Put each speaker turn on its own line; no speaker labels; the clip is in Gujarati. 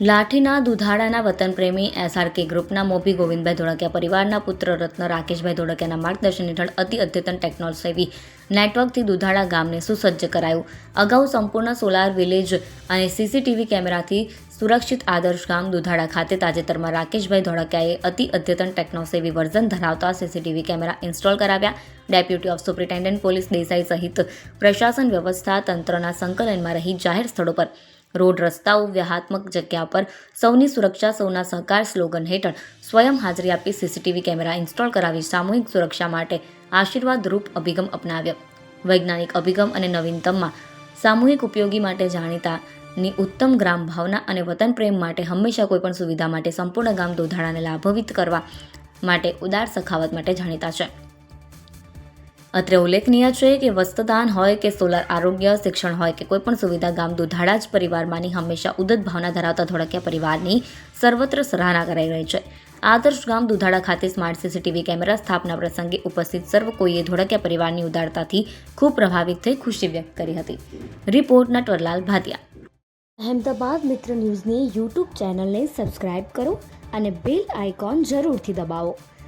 લાઠીના દુધાળાના વતન પ્રેમી એસઆરકે ગ્રુપના મોભી ગોવિંદભાઈ ધોળકિયા પરિવારના પુત્ર રત્ન રાકેશભાઈ ધોળકિયાના માર્ગદર્શન હેઠળ અતિ અદ્યતન ટેકનોલોજી નેટવર્કથી દુધાળા ગામને સુસજ્જ કરાયું. અગાઉ સંપૂર્ણ સોલાર વિલેજ અને સીસીટીવી કેમેરાથી સુરક્ષિત આદર્શ ગામ દુધાળા ખાતે તાજેતરમાં રાકેશભાઈ ધોળકિયાએ અતિ અદ્યતન ટેકનોસેવી વર્ઝન ધરાવતા સીસીટીવી કેમેરા ઇન્સ્ટોલ કરાવ્યા. Deputy of superintendent police Desai સહિત પ્રશાસન વ્યવસ્થા તંત્રના સંકલનમાં રહી જાહેર સ્થળો પર રોડ રસ્તાઓ વ્યહાત્મક જગ્યા પર સૌની સુરક્ષા, સૌના સહકાર સ્લોગન હેઠળ સ્વયં હાજરી આપી સીસીટીવી કેમેરા ઇન્સ્ટોલ કરાવી સામૂહિક સુરક્ષા માટે આશીર્વાદરૂપ અભિગમ અપનાવ્યો. વૈજ્ઞાનિક અભિગમ અને નવીનતમમાં સામૂહિક ઉપયોગી માટે જાણીતાની ઉત્તમ ગ્રામ ભાવના અને વતન પ્રેમ માટે હંમેશા કોઈપણ સુવિધા માટે સંપૂર્ણ ગામ દોધાડાને લાભવિત કરવા માટે ઉદાર સખાવત માટે જાણીતા છે. અત્રે ઉલ્લેખનીય છે કે વસ્તદાન હોય કે સોલર આરોગ્ય, શિક્ષણ હોય કે કોઈપણ સુવિધા, ગામ દુધાળા જ પરિવારમાંની હંમેશા ઉદત ભાવના ધરાવતા ધોળકિયા પરિવારની સર્વત્ર સરાહના કરાઈ રહી છે. આદર્શ ગામ દુધાળા ખાતે સ્માર્ટ સીસીટીવી કેમેરા સ્થાપના પ્રસંગે ઉપસ્થિત સર્વ કોઈએ ધોળકિયા પરિવારની ઉદારતાથી ખૂબ પ્રભાવિત થઈ ખુશી વ્યક્ત કરી હતી. રિપોર્ટ નટવરલાલ ભાતિયા અહેમદાબાદ મિત્ર ન્યૂઝની યુટ્યુબ ચેનલને સબસ્ક્રાઇબ કરો અને બેલ આઇકોન જરૂરથી દબાવો.